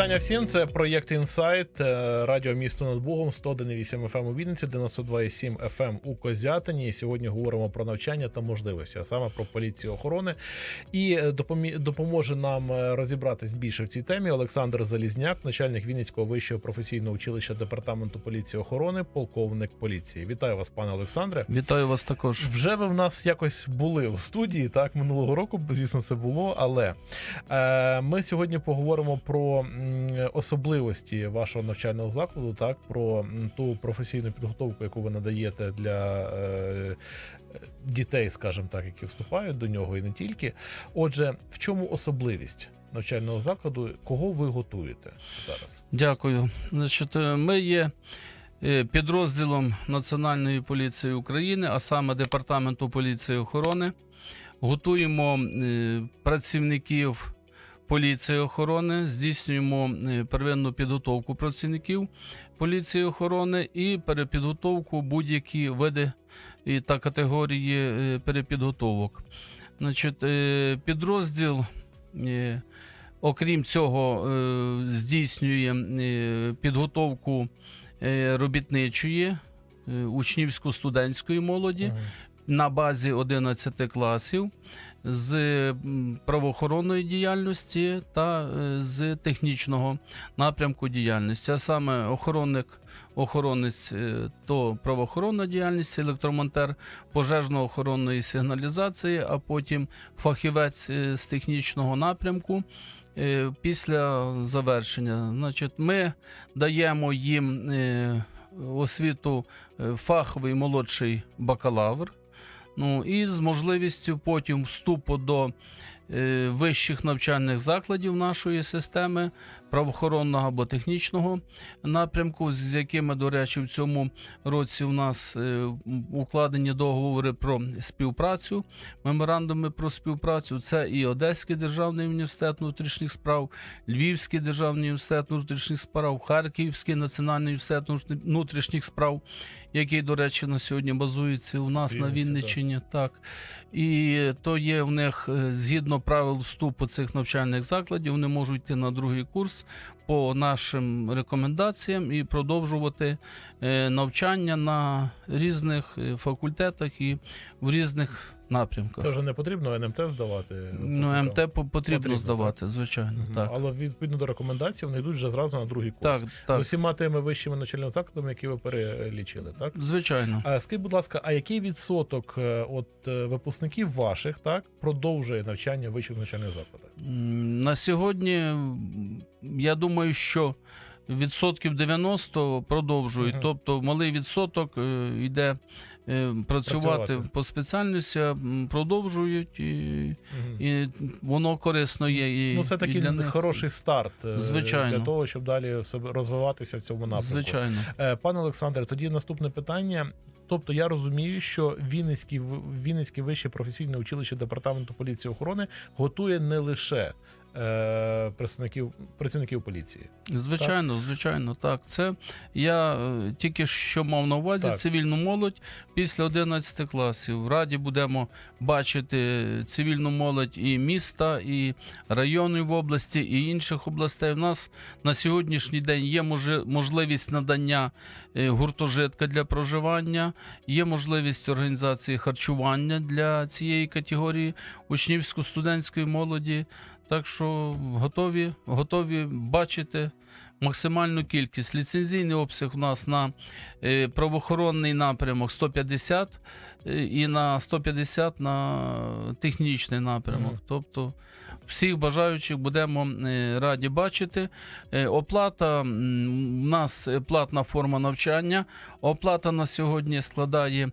Вітання всім. Це проєкт Інсайт, е, радіо місто над Богом, 101,8 FM у Вінниці, 92,7 FM у Козятині. І сьогодні говоримо про навчання та можливості, а саме про поліцію охорони. І е, допомі- допоможе нам е, розібратись більше в цій темі Олександр Залізняк, начальник Вінницького вищого професійного училища департаменту поліції охорони, полковник поліції. Вітаю вас, пане Олександре. Вітаю вас також. Вже ви в нас якось були в студії, так минулого року, звісно, це було. Але е, ми сьогодні поговоримо про особливості вашого навчального закладу, так про ту професійну підготовку, яку ви надаєте для е, дітей, скажімо так, які вступають до нього, і не тільки. Отже, в чому особливість навчального закладу? Кого ви готуєте зараз? Дякую. Значить, е, ми є е, підрозділом Національної поліції України, а саме Департаменту поліції охорони. Готуємо працівників поліції охорони, здійснюємо е, первинну підготовку працівників поліції охорони і перепідготовку будь-які види та категорії е, перепідготовок. Значить, е, підрозділ. Окрім цього, здійснює підготовку робітничої, учнівсько-студентської молоді на базі 11 класів з правоохоронної діяльності та е, з технічного напрямку діяльності. А саме охоронник, охоронець е, то правоохоронна діяльність, електромонтер пожежно-охоронної сигналізації, а потім фахівець е, з технічного напрямку. Після завершення, значить, ми даємо їм освіту фаховий молодший бакалавр. Ну і з можливістю потім вступу до е, вищих навчальних закладів нашої системи правоохоронного або технічного напрямку, з якими, до речі, в цьому році у нас е, укладені договори про співпрацю, меморандуми про співпрацю. Це і Одеський державний університет внутрішніх справ, Львівський державний університет внутрішніх справ, Харківський національний університет внутрішніх справ, який, до речі, на сьогодні базується у нас на Вінниці, так. Вінниччині. Так. І то є в них е, згідно правил вступу цих навчальних закладів, вони можуть йти на другий курс по нашим рекомендаціям і продовжувати е, навчання на різних е, факультетах і в різних напрямках. Це вже не потрібно НМТ здавати. Ну? МТ потрібно, Потрібно, здавати, звичайно. Мгм. Так, Але відповідно до рекомендацій вони йдуть вже зразу на другий курс. так, З усіма тими вищими навчальними закладами, які ви перелічили, так? Звичайно. А скажіть, будь ласка, а який відсоток е, от е, випускників ваших так продовжує навчання в вищих навчальних закладах? На сьогодні я думаю, що відсотків 90 продовжують. Мгм. Тобто малий відсоток е, йде е, працювати, Працювати. по спеціальності, продовжують, і, Мгм. і воно корисно є. І, ну, це і такий для них. хороший старт е, Звичайно. для того, щоб далі розвиватися в цьому напрямку. Звичайно. Пане Олександре, тоді наступне питання. Тобто я розумію, що Вінницький Вінницьке вище професійне училище департаменту поліції охорони готує не лише е, представників працівників поліції. Звичайно, звичайно, так. Це я е, тільки що мав на увазі Так. цивільну молодь після 11 класів. В Раді будемо бачити цивільну молодь і міста, і районів області, і інших областей. У нас на сьогоднішній день є можливість надання е, гуртожитка для проживання, є можливість організації харчування для цієї категорії учнівсько-студентської молоді. Так що готові, готові бачити максимальну кількість. Ліцензійний обсяг у нас на е, правоохоронний напрямок 150 е, і на 150 на технічний напрямок. Тобто всіх бажаючих будемо е, раді бачити. Е, Оплата у нас платна форма навчання. Оплата на сьогодні складає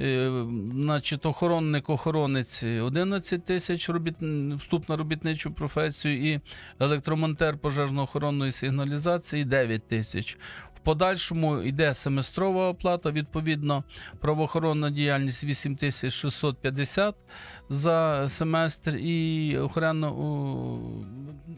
е, значить, охоронник, охоронець 11 тисяч робіт... вступ на робітничу професію і електромонтер пожежно-охоронної сигналізації 9 тисяч. В подальшому йде семестрова оплата, відповідно, правоохоронна діяльність 8650 за семестр і охорона,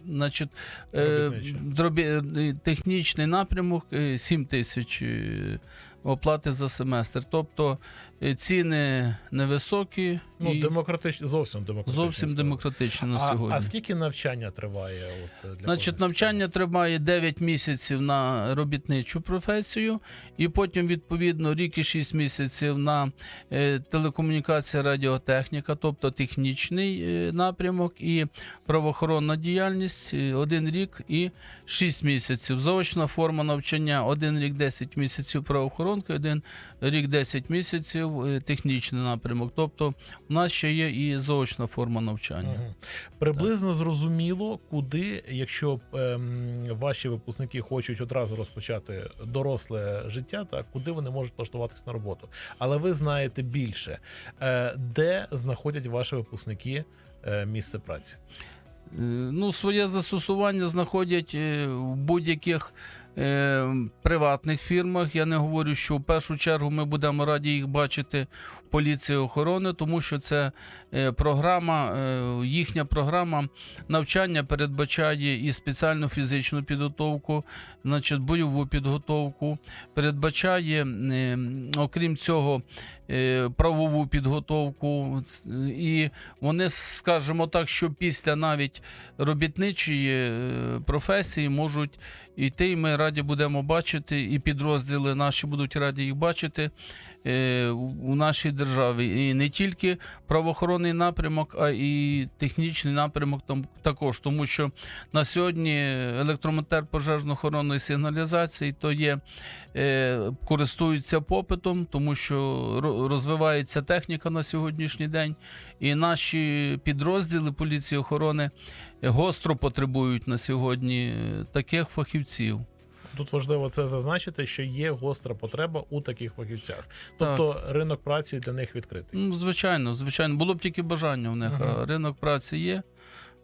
значить, е, дробі- е, технічний напрямок е, 7 тисяч е, оплати за семестр. Тобто е, ціни невисокі Ну, і демократично, зовсім демократично. зовсім демократичні на сьогодні. а скільки навчання триває? От, для Значить, навчання триває 9 місяців на робітничу професію, і потім, відповідно, рік і 6 місяців на е, телекомунікація, радіотехніка, тобто технічний е, напрямок і правоохоронна діяльність, один рік і 6 місяців. Заочна форма навчання один рік 10 місяців правоохоронки, один рік 10 місяців е, технічний напрямок. Тобто, у нас ще є і заочна форма навчання. Мгм. Приблизно зрозуміло, куди, якщо ем, ваші випускники хочуть одразу розпочати доросле життя, так куди вони можуть влаштуватись на роботу. Але ви знаєте більше, е, де знаходять ваші випускники е, місце праці. Е, Ну, своє застосування знаходять е, в будь-яких приватних фірмах. Я не говорю, що в першу чергу ми будемо раді їх бачити в поліції охорони, тому що це е, програма, е, їхня програма навчання передбачає і спеціальну фізичну підготовку, значить, бойову підготовку, передбачає, е, окрім цього, е, правову підготовку. І вони, скажімо так, що після навіть робітничої е, професії можуть йти, і ми раді будемо бачити, і підрозділи наші будуть раді їх бачити е, у нашій державі. І не тільки правоохоронний напрямок, а і технічний напрямок там також. Тому що на сьогодні електромотор пожежно-охоронної сигналізації то є, е, користуються попитом, тому що ро- розвивається техніка на сьогоднішній день, і наші підрозділи поліції охорони гостро потребують на сьогодні е, таких фахівців. Тут важливо це зазначити, що є гостра потреба у таких фахівцях. Тобто ринок праці для них відкритий. Ну, звичайно, звичайно, було б тільки бажання в них, Мгм. а ринок праці є.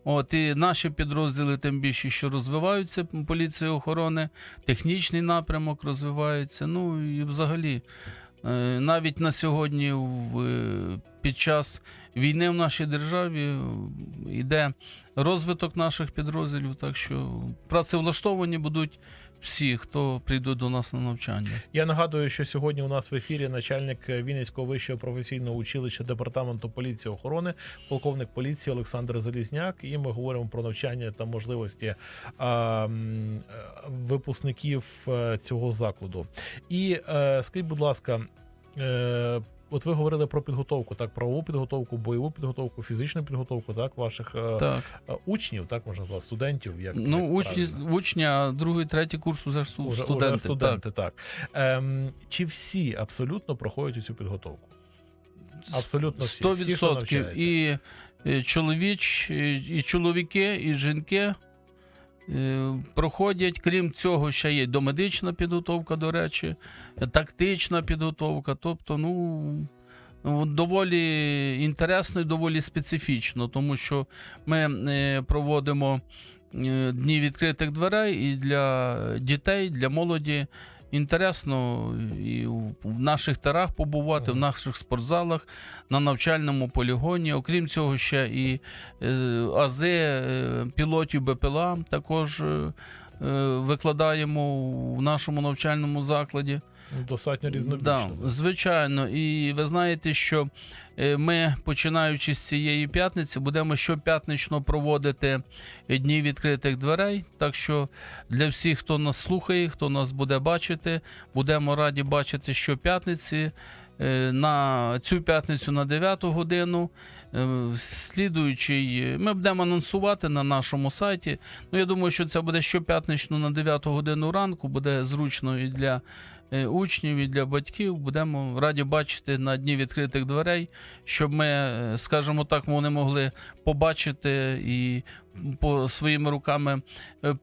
От і наші підрозділи, тим більше, що розвиваються, поліція охорони, технічний напрямок розвивається. Ну і взагалі, е, навіть на сьогодні, е, під час війни в нашій державі йде розвиток наших підрозділів. Так що працевлаштовані будуть всі, хто прийдуть до нас на навчання. Я нагадую, що сьогодні у нас в ефірі начальник Вінницького вищого професійного училища департаменту поліції охорони, полковник поліції Олександр Залізняк. І ми говоримо про навчання та можливості а, е, випускників е, цього закладу. І е, скажіть, будь ласка. От ви говорили про підготовку, так, правову підготовку, бойову підготовку, фізичну підготовку, так, ваших е, Так. е, учнів, так можна назвати, студентів. Як, Ну, як учні, правильно? учня, другий, третій курс уже ж Уже- студенти. уже так. студенти, так. Ем, чи всі абсолютно проходять цю підготовку? Абсолютно всі. Сто Всі, хто відсотків. І е, чоловіч, і, чоловіки, і жінки проходять. Крім цього, ще є домедична підготовка, до речі, е, тактична підготовка. Тобто, ну. ну, Доволі інтересно і доволі специфічно, тому що ми е, проводимо е, дні відкритих дверей і для дітей, для молоді. Інтересно і в наших тарах побувати, в наших спортзалах, на навчальному полігоні. Окрім цього, ще і е, ази е, пілотів БПЛА також е, викладаємо в нашому навчальному закладі. Достатньо Да, звичайно, і ви знаєте, що е, ми, починаючи з цієї п'ятниці, будемо щоп'ятнично проводити дні відкритих дверей. Так що для всіх, хто нас слухає, хто нас буде бачити, будемо раді бачити щоп'ятниці. Е, На цю п'ятницю на 9 годину. Е, Слідуючий, ми будемо анонсувати на нашому сайті. Ну, я думаю, що це буде щоп'ятнично на 9 годину ранку, буде зручно і для е, учнів, і для батьків. Будемо раді бачити на дні відкритих дверей, щоб ми, е, скажімо так, вони могли побачити і по своїми руками е,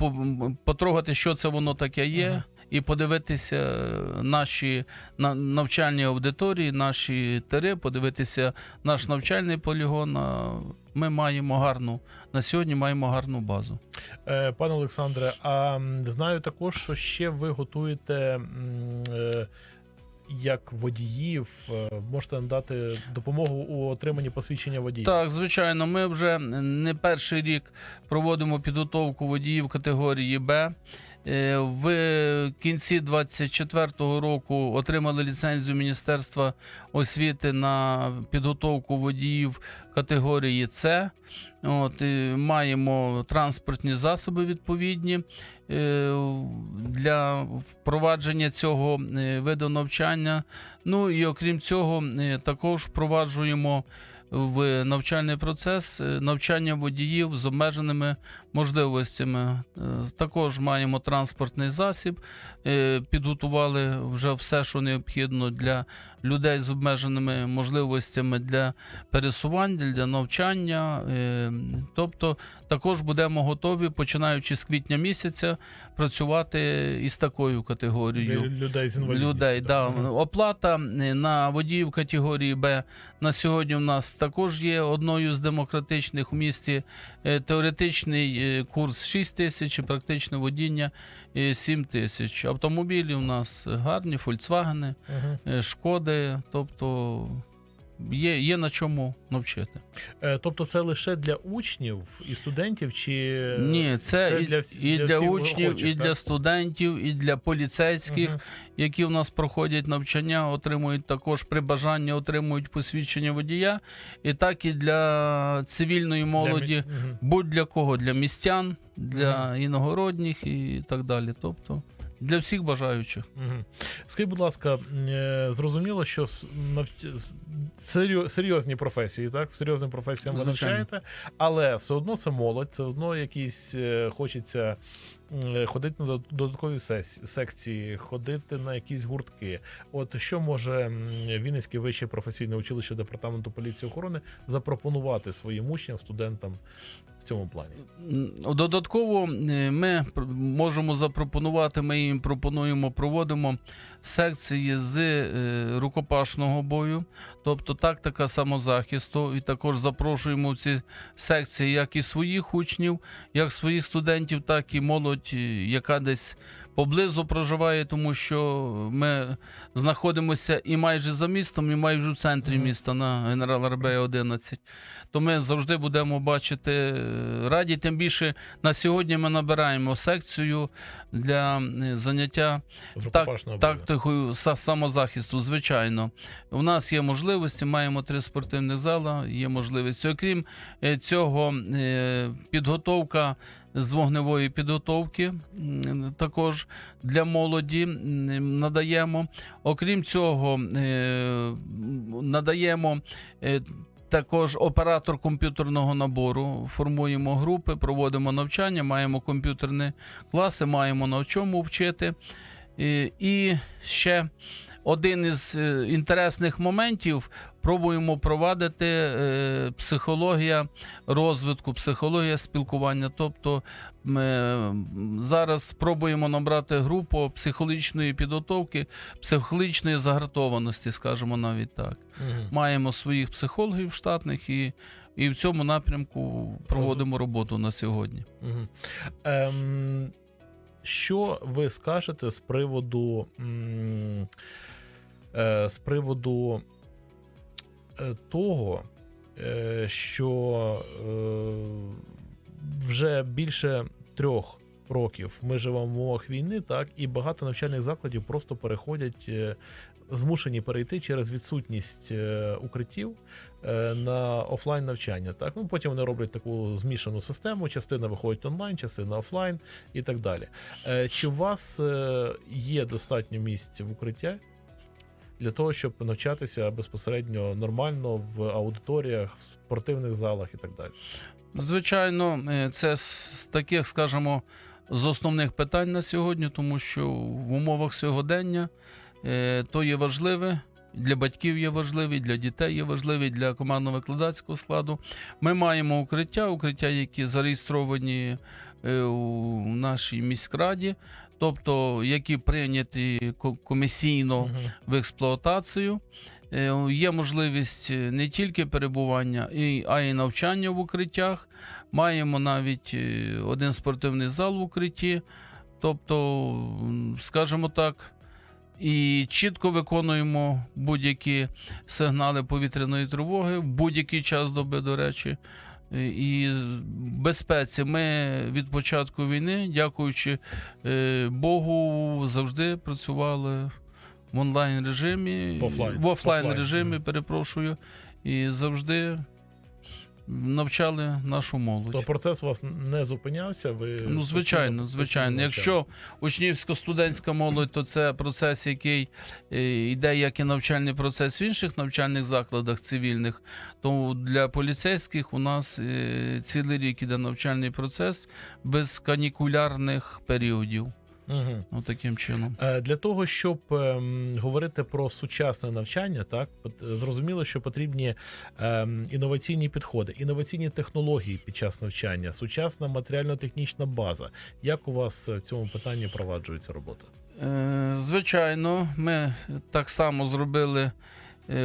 потрогати, що це воно таке є. І подивитися наші навчальні аудиторії, наші тири, подивитися наш навчальний полігон. Ми маємо гарну на сьогодні. Маємо гарну базу. Е, Пане Олександре, а знаю також, що ще ви готуєте е, як водіїв, е, можете надати допомогу у отриманні посвідчення водія. Так, звичайно, ми вже не перший рік проводимо підготовку водіїв категорії Б. Е, В кінці 24-го року отримали ліцензію Міністерства освіти на підготовку водіїв категорії С. От, маємо транспортні засоби відповідні е, для впровадження цього е, виду навчання. Ну і окрім цього, також впроваджуємо в навчальний процес е, навчання водіїв з обмеженими можливостями. Е, Також маємо транспортний засіб, е, підготували вже все, що необхідно для людей з обмеженими можливостями для пересування, для навчання. Тобто, також будемо готові, починаючи з квітня місяця, працювати із такою категорією. Людей з інвалідністю. Людей, да. Оплата на водіїв категорії Б на сьогодні у нас також є одною з демократичних у місті. Е, Теоретичний е, курс 6 тисяч, і практичне водіння е, 7 тисяч. Автомобілі у нас гарні, фольксвагени, е, Шкоди, тобто є, є на чому навчити. Е, Тобто це лише для учнів і студентів, чи Ні, це, це і, для всі- і для для, учнів, охочих, і так? для студентів, і для поліцейських. Мгм. які в нас проходять навчання, отримують також при бажанні отримують посвідчення водія, і так і для цивільної Для молоді, мі- Мгм. будь-для кого, для містян, для іногородніх і так далі. Тобто для всіх бажаючих. Угу. Скажіть, будь ласка, е, зрозуміло, що серйо- серйозні професії, так? Серйозним професіям ви навчаєте, але все одно це молодь, все одно якісь е, хочеться ходити на додаткові секції, ходити на якісь гуртки. От що може Вінницьке вище професійне училище департаменту поліції охорони запропонувати своїм учням, студентам в цьому плані? Додатково е, ми можемо запропонувати, ми їм пропонуємо, проводимо секції з е, рукопашного бою, тобто тактика самозахисту, і також запрошуємо в ці секції як і своїх учнів, як своїх студентів, так і молодь, е, яка десь поблизу проживає, тому що ми знаходимося і майже за містом, і майже в центрі міста на генерала Ребея 11 то ми завжди будемо бачити е, раді. Тим більше на сьогодні ми набираємо секцію для е, заняття Так, тактикою самозахисту. Звичайно, у нас є можливості. Маємо три спортивних зала. Є можливість. Окрім цього, підготовка. З вогневої підготовки також для молоді надаємо. Окрім цього, е, надаємо е, також оператор комп'ютерного набору. Формуємо групи, проводимо навчання, маємо комп'ютерні класи, маємо на чому вчити. І, і ще один із е, інтересних моментів пробуємо провадити е, психологія розвитку, психологія спілкування. Тобто ми зараз спробуємо набрати групу психологічної підготовки, психологічної загартованості, скажімо навіть так. Мгм. Маємо своїх психологів штатних і, і в цьому напрямку проводимо роботу на сьогодні. Мгм. Ем, що ви скажете з приводу м, е, з приводу е, того, е, що е, вже більше трьох років ми живемо в умовах війни, так, і багато навчальних закладів просто переходять. е, Змушені перейти через відсутність е, укриттів е, на офлайн навчання. Так, ну потім вони роблять таку змішану систему. Частина виходить онлайн, частина офлайн і так далі. Е, Чи у вас е, є достатньо місць в укриття для того, щоб навчатися безпосередньо нормально в аудиторіях, в спортивних залах і так далі? Звичайно, е, це з таких, скажімо, з основних питань на сьогодні, тому що в умовах сьогодення е, то є важливе. Для батьків є важливий, для дітей є важливий, для командно-викладацького складу. Ми маємо укриття, укриття, які зареєстровані е, у нашій міськраді, тобто які прийняті комісійно в експлуатацію. Е, Є можливість е, не тільки перебування, а й навчання в укриттях. Маємо навіть е, один спортивний зал в укритті. Тобто, скажімо так, і чітко виконуємо будь-які сигнали повітряної тривоги в будь-який час доби, до речі. Е, і безпеці. Ми від початку війни, дякуючи е, Богу, завжди працювали в онлайн режимі, В офлайн. в офлайн Офлайн, режимі, перепрошую, і завжди навчали нашу молодь. То процес у вас не зупинявся. Ви Ну, звичайно, звичайно. Якщо учнівсько-студентська молодь, то це процес, який е, йде як і навчальний процес в інших навчальних закладах цивільних, то для поліцейських у нас е, цілий рік іде навчальний процес без канікулярних періодів. Ну, таким чином. Е, Для того, щоб ем, говорити про сучасне навчання, так зрозуміло, що потрібні ем, інноваційні підходи, інноваційні технології під час навчання, сучасна матеріально-технічна база. Як у вас в цьому питанні проваджується робота? Е, Звичайно, ми так само зробили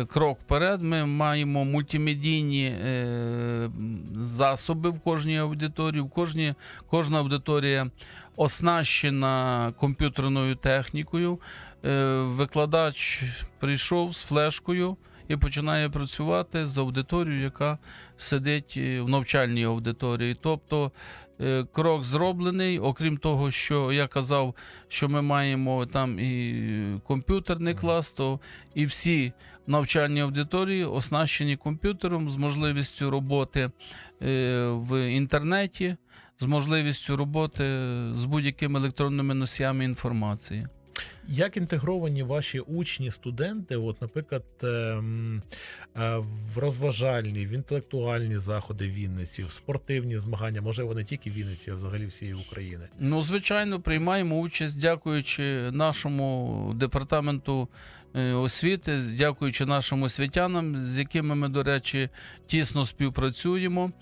крок вперед. Ми маємо мультимедійні е, засоби в кожній аудиторії. В кожній, кожна аудиторія оснащена комп'ютерною технікою. Е, Викладач прийшов з флешкою. І починає працювати з аудиторією, яка сидить е, в навчальній аудиторії. Тобто е, крок зроблений, окрім того, що я казав, що ми маємо там і комп'ютерний клас, то і всі навчальні аудиторії оснащені комп'ютером з можливістю роботи е, в інтернеті, з можливістю роботи з будь-якими електронними носіями інформації. Як інтегровані ваші учні, студенти, от, наприклад, ем, е, в розважальні, в інтелектуальні заходи Вінниці, в спортивні змагання, може не тільки в Вінниці, а взагалі всієї України? Ну, звичайно, приймаємо участь, дякуючи нашому департаменту е, освіти, дякуючи нашим освітянам, з якими ми, до речі, тісно співпрацюємо.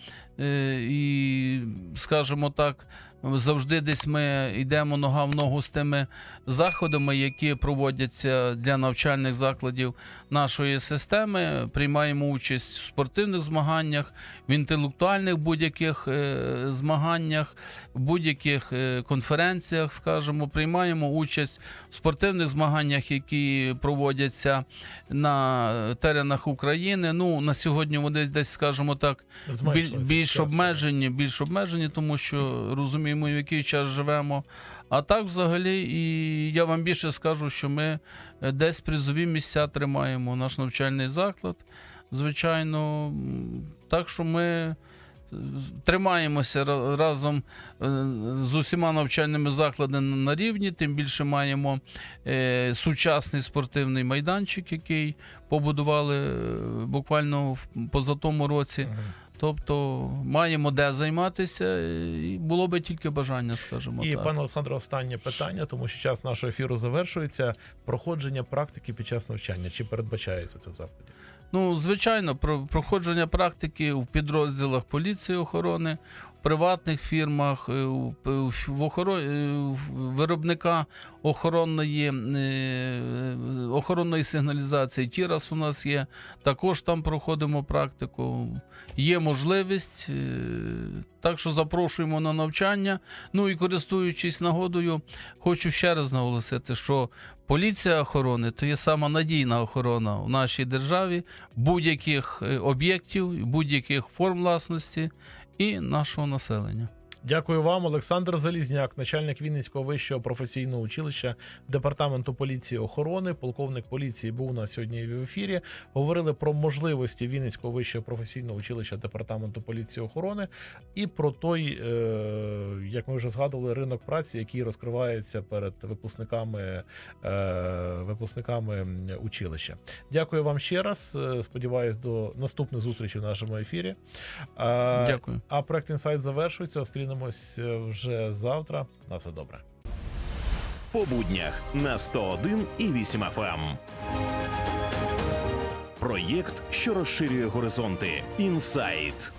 Е, І, скажімо так, завжди десь ми йдемо нога в ногу з тими заходами, які проводяться для навчальних закладів нашої системи. Приймаємо участь в спортивних змаганнях, в інтелектуальних будь-яких е, змаганнях, в будь-яких е, конференціях, скажімо, приймаємо участь в спортивних змаганнях, які проводяться на теренах України. Ну на сьогодні вони десь, скажімо так, більш обмежені, більш обмежені, тому що розуміємо, в який час живемо. А так, взагалі, і я вам більше скажу, що ми е, десь призові місця тримаємо наш навчальний заклад. Звичайно, так що ми е, тримаємося разом е, з усіма навчальними закладами на рівні. Тим більше маємо сучасний спортивний майданчик, який побудували буквально в позатому році. Тобто маємо де займатися, і було би тільки бажання, скажімо І так. пане Олександре, останнє питання, тому що час нашого ефіру завершується. Проходження практики під час навчання. Чи передбачається це в заході? Ну, звичайно, про проходження практики в підрозділах поліції охорони, приватних фірмах, е, в охоро... е, виробника охоронної, е, охоронної сигналізації. Тірас у нас є. Також там проходимо практику. Є можливість. е, Так що запрошуємо на навчання. Ну і користуючись нагодою, хочу ще раз наголосити, що поліція охорони то є сама надійна охорона в нашій державі будь-яких е, об'єктів, будь-яких форм власності і нашого населення. Дякую вам, Олександр Залізняк, начальник Вінницького вищого професійного училища департаменту поліції охорони, полковник поліції був у нас сьогодні в ефірі. Говорили про можливості Вінницького вищого професійного училища департаменту поліції охорони і про той, е, як ми вже згадували, ринок праці, який розкривається перед випускниками, е, випускниками училища. Дякую вам ще раз. Е, Сподіваюсь, до наступних зустрічей в нашому ефірі. Дякую. а проект інсайт завершується. Зустрінемось е, вже завтра. На все добре. по буднях на 101 і 8 FM. Проєкт, що розширює горизонти. Інсайт.